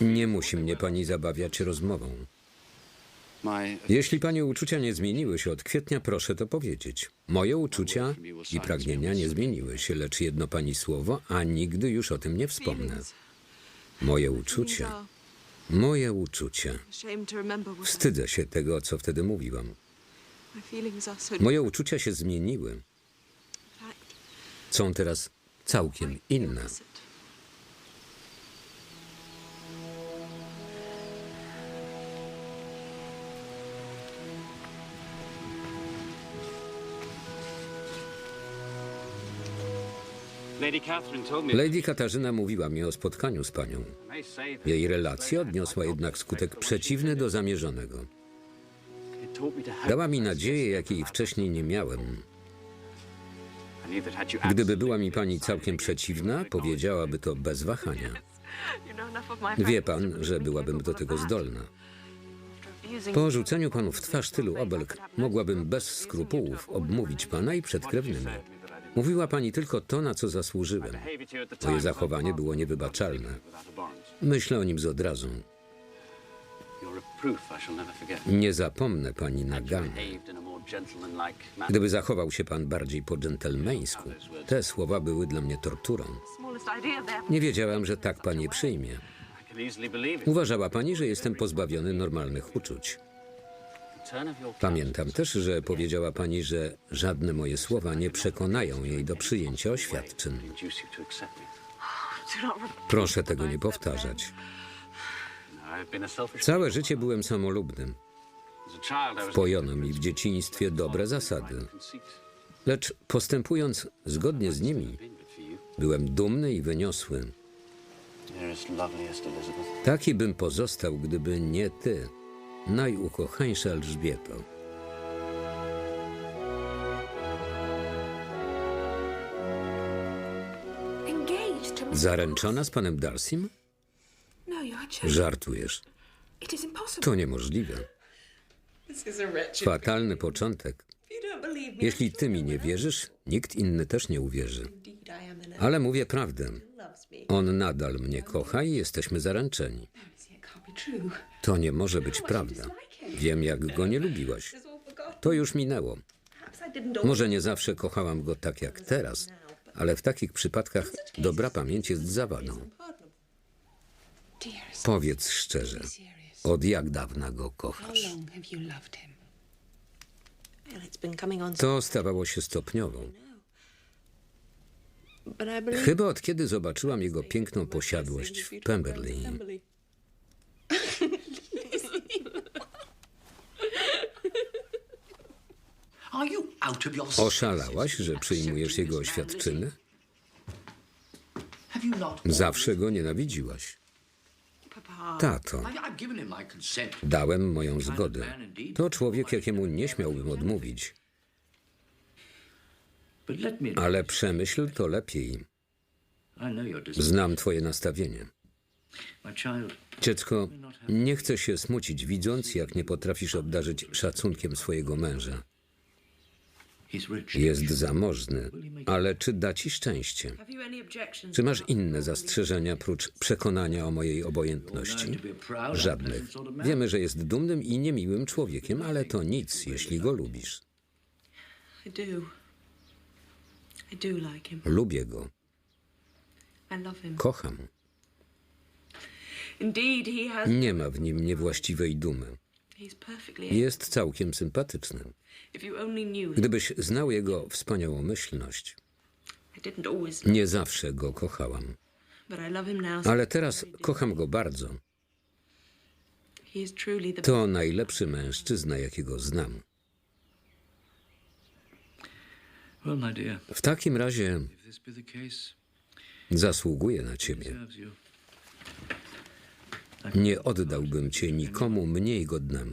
Nie musi mnie pani zabawiać rozmową. Jeśli pani uczucia nie zmieniły się od kwietnia, proszę to powiedzieć. Moje uczucia i pragnienia nie zmieniły się, lecz jedno pani słowo, a nigdy już o tym nie wspomnę. Moje uczucia, moje uczucia. Wstydzę się tego, co wtedy mówiłam. Moje uczucia się zmieniły. Są teraz całkiem inne. Lady Katarzyna mówiła mi o spotkaniu z panią. Jej relacja odniosła jednak skutek przeciwny do zamierzonego. Dała mi nadzieję, jakiej wcześniej nie miałem. Gdyby była mi pani całkiem przeciwna, powiedziałaby to bez wahania. Wie pan, że byłabym do tego zdolna. Po rzuceniu panu w twarz tylu obelg, mogłabym bez skrupułów obmówić pana i przed krewnymi. Mówiła pani tylko to, na co zasłużyłem. Moje zachowanie było niewybaczalne. Myślę o nim z odrazą. Nie zapomnę pani manner. Gdyby zachował się pan bardziej po dżentelmeńsku, te słowa były dla mnie torturą. Nie wiedziałam, że tak pan je przyjmie. Uważała pani, że jestem pozbawiony normalnych uczuć. Pamiętam też, że powiedziała pani, że żadne moje słowa nie przekonają jej do przyjęcia oświadczyn. Proszę tego nie powtarzać. Całe życie byłem samolubnym. As a child, I was Pojono mi w dzieciństwie dobre zasady. Lecz postępując zgodnie z nimi, byłem dumny i wyniosły. Taki bym pozostał, gdyby nie ty, najukochańsza Elżbieto. Engaged to Mr. Zaręczona z panem Darcym? No. Żartujesz. To niemożliwe. Fatalny początek. Jeśli ty mi nie wierzysz, nikt inny też nie uwierzy. Ale mówię prawdę. On nadal mnie kocha i jesteśmy zaręczeni. To nie może być prawda. Wiem, jak go nie lubiłaś. To już minęło. Może nie zawsze kochałam go tak jak teraz, ale w takich przypadkach dobra pamięć jest zawadą. Powiedz szczerze, od jak dawna go kochasz? To stawało się stopniowo. Chyba od kiedy zobaczyłam jego piękną posiadłość w Pemberley. Oszalałaś, że przyjmujesz jego oświadczyny? Zawsze go nienawidziłaś. Tato, dałem moją zgodę. To człowiek, jakiemu nie śmiałbym odmówić. Ale przemyśl to lepiej. Znam twoje nastawienie. Dziecko, nie chcę się smucić, widząc, jak nie potrafisz obdarzyć szacunkiem swojego męża. Jest zamożny, ale czy da ci szczęście? Czy masz inne zastrzeżenia prócz przekonania o mojej obojętności? Żadnych. Wiemy, że jest dumnym i niemiłym człowiekiem, ale to nic, jeśli go lubisz. Lubię go, kocham. Nie ma w nim niewłaściwej dumy. Jest całkiem sympatyczny. Gdybyś znał jego wspaniałomyślność, nie zawsze go kochałam. Ale teraz kocham go bardzo. To najlepszy mężczyzna, jakiego znam. W takim razie zasługuję na ciebie. Nie oddałbym cię nikomu mniej godnemu.